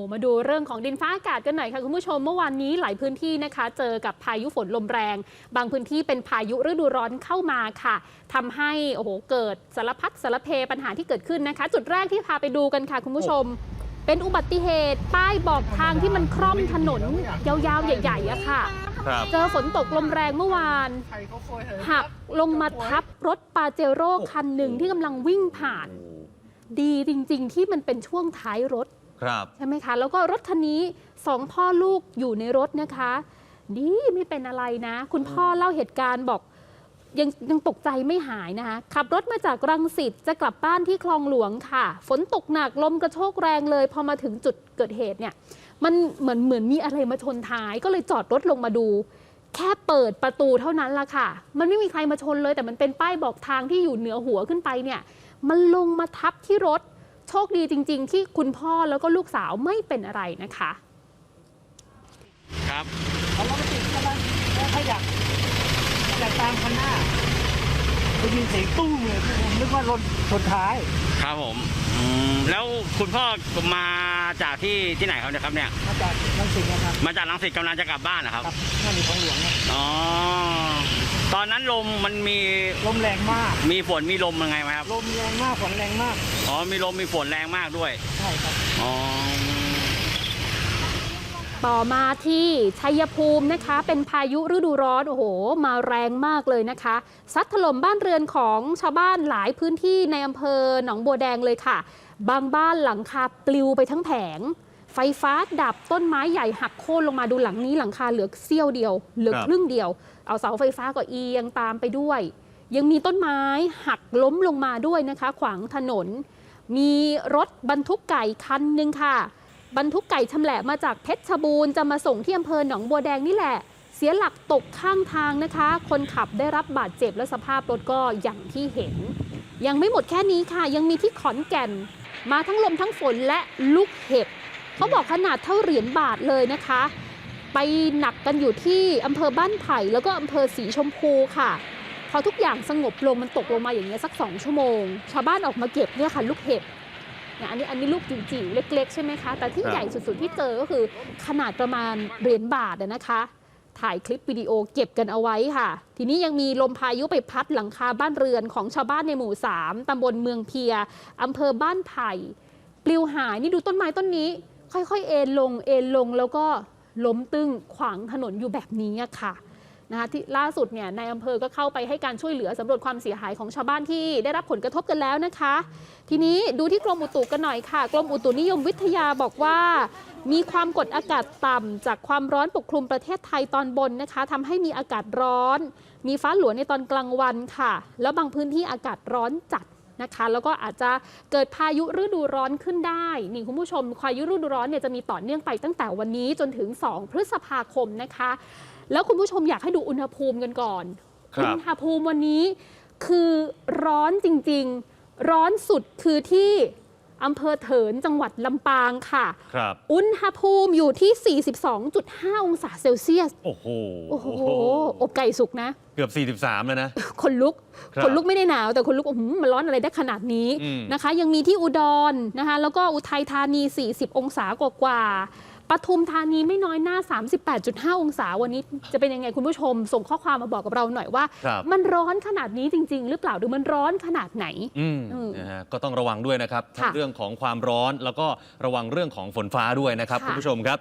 โอ้มาดูเรื่องของดินฟ้าอากาศกันหน่อยค่ะคุณผู้ชมเมื่อวานนี้หลายพื้นที่นะคะ เจอกับพายุฝนลมแรง บางพื้นที่เป็นพายุฤดูร้อนเข้ามาค่ะทำให้โอ้โหเกิดสารพัดสารเพปัญหาที่เกิดขึ้นนะคะ จุดแรกที่พาไปดูกันค่ะ คุณผู้ชม เป็นอุบัติเหตุ ป้ายบอกทางที่มันคร่อมถนนยาวๆ ใหญ่ๆอะค่ะครับเจอฝนตกลมแรงเมื่อวานหักลงมาทับรถปาเจโร่คันหนึ่งที่กำลังวิ่งผ่าน ดีจริง ๆ ที่มันเป็นช่วงท้ายรถ ครับใช่ไหมคะ แล้วก็รถคันนี้สองพ่อลูกอยู่ในรถนะคะ ดีไม่เป็นอะไรนะ คุณพ่อเล่าเหตุการณ์บอกยังยังตกใจไม่หายนะคะ ขับรถมาจากรังสิตจะกลับบ้านที่คลองหลวงค่ะ ฝนตกหนักลมกระโชกแรงเลย พอมาถึงจุดเกิดเหตุเนี่ย มันเหมือนเหมือนมีอะไรมาชนท้ายก็เลยจอดรถลงมาดู แค่เปิดประตูเท่านั้นละค่ะ มันไม่มีใครมาชนเลย แต่มันเป็นป้ายบอกทางที่อยู่เหนือหัวขึ้นไปเนี่ย มันลงมาทับที่รถ โชคดีจริง ๆ ที่คุณพ่อแล้วก็ลูกสาวไม่เป็นอะไรนะคะ ครับเขารถติดใช่ไหมแล้วเขาอยากอยากตามคันหน้าได้ยินเสียงตุ้มเลยผมนึกว่ารถชนท้าย ครับผมอืมแล้วคุณพ่อมาจากที่ที่ไหนครับเนี่ยครับเนี่ย มาจากลังสิตนะครับมาจากลังสิตกำลังจะกลับบ้านนะครับกับข้างในของหลวงนะอ๋อ ตอนนั้นลมมันมีลมแรงมาก มีฝนมีลมยังไงไหมครับ ลมแรงมากฝนแรงมาก อ๋อ มีลมมีฝนแรงมากด้วย ใช่ครับ อ๋อ ต่อมาที่ชัยภูมินะคะ เป็นพายุฤดูร้อน โอ้โห มาแรงมากเลยนะคะ ซัดถล่มบ้านเรือนของชาวบ้านหลายพื้นที่ในอำเภอหนองบัวแดงเลยค่ะ บางบ้านหลังคาปลิวไปทั้งแผง ไฟฟ้าดับต้นไม้ใหญ่หักโค่นลงมาดูหลังนี้หลังคาเหลือเสี้ยวเดียว เหลือครับ ครึ่งเดียว เอาเสาไฟฟ้าก็เอียงตามไปด้วย ยังมีต้นไม้หักล้มลงมาด้วยนะคะ ขวางถนน มีรถบรรทุกไก่คันหนึ่งค่ะ บรรทุกไก่ชำแหละมาจากเพชรบูรณ์จะมาส่งที่อำเภอหนองบัวแดงนี่แหละ เสียหลักตกข้างทางนะคะ คนขับได้รับบาดเจ็บและสภาพรถก็อย่างที่เห็น ยังไม่หมดแค่นี้ค่ะ ยังมีที่ขอนแก่น มาทั้งลมทั้งฝนและลูกเห็บ เขาบอกขนาดเท่าเหรียญบาทเลยนะคะ ไปหนักกันอยู่ที่อำเภอบ้านไผ่แล้วก็อำเภอสีชมพูค่ะ พอทุกอย่างสงบลงมันตกลงมาอย่างเงี้ยสักสองชั่วโมง ชาวบ้านออกมาเก็บเนี่ยค่ะลูกเห็บเนี่ยอันนี้อันนี้ลูกจิ๋วๆเล็ก ๆ ใช่ไหมคะ แต่ที่ใหญ่สุดๆที่เจอก็คือขนาดประมาณเหรียญบาทนะคะ ถ่ายคลิปวิดีโอเก็บกันเอาไว้ค่ะ ทีนี้ยังมีลมพายุไปพัดหลังคาบ้านเรือนของชาวบ้านในหมู่ 3ตำบลเมืองเพียอำเภอบ้านไผ่ ปลิวหายนี่ดูต้นไม้ต้นนี้ ค่อยๆ เอ็นลงเอ็นลงแล้วก็ล้มตึงขวางถนนอยู่แบบนี้ค่ะนะคะที่ล่าสุดเนี่ยในายอำเภอก็เข้าไปให้การช่วยเหลือสำรวจความเสียหายของชาวบ้านที่ได้รับผลกระทบกันแล้วนะคะ ทีนี้ดูที่กรมอุตุกันหน่อยค่ะ กรมอุตุนิยมวิทยาบอกว่า มีความกดอากาศต่ำจากความร้อนปกคลุมประเทศไทยตอนบนนะคะทำให้มีอากาศร้อน มีฟ้าหลวในตอนกลางวันค่ะ แล้วบางพื้นที่อากาศร้อนจัด นะคะ แล้วก็อาจจะเกิดพายุฤดูร้อนขึ้นได้นี่คุณผู้ชมพายุฤดูร้อนเนี่ยจะมีต่อเนื่องไปตั้งแต่วันนี้จนถึง 2 พฤษภาคมนะคะ แล้วคุณผู้ชมอยากให้ดูอุณหภูมิกันก่อนครับอุณหภูมิวันนี้คือร้อนจริง ๆ ร้อนสุดคือที่ อำเภอเถินจังหวัดลำปางค่ะ ครับ อุณหภูมิอยู่ที่ 42.5 องศาเซลเซียส โอ้โห โอ้โห อบไก่สุกนะ เกือบ 43 แล้วนะ คนลุกครับคนลุกไม่ได้หนาว แต่คนลุกโอ้โหมันร้อนอะไรได้ขนาดนี้อืมนะคะ ยังมีที่อุดรนะคะ แล้วก็อุทัยธานี 40 องศากว่ากว่า ปทุมธานีไม่น้อยหน้า 38.5 องศาวันนี้จะเป็นยังไงคุณผู้ชม ส่งข้อความมาบอกกับเราหน่อยว่าครับมันร้อนขนาดนี้จริง ๆ หรือเปล่าหรือมันร้อนขนาดไหนอืมอืมนะฮะก็ต้องระวังด้วยนะครับทั้งค่ะเรื่องของความร้อนแล้วก็ระวังเรื่องของฝนฟ้าด้วยนะครับค่ะคุณผู้ชมครับ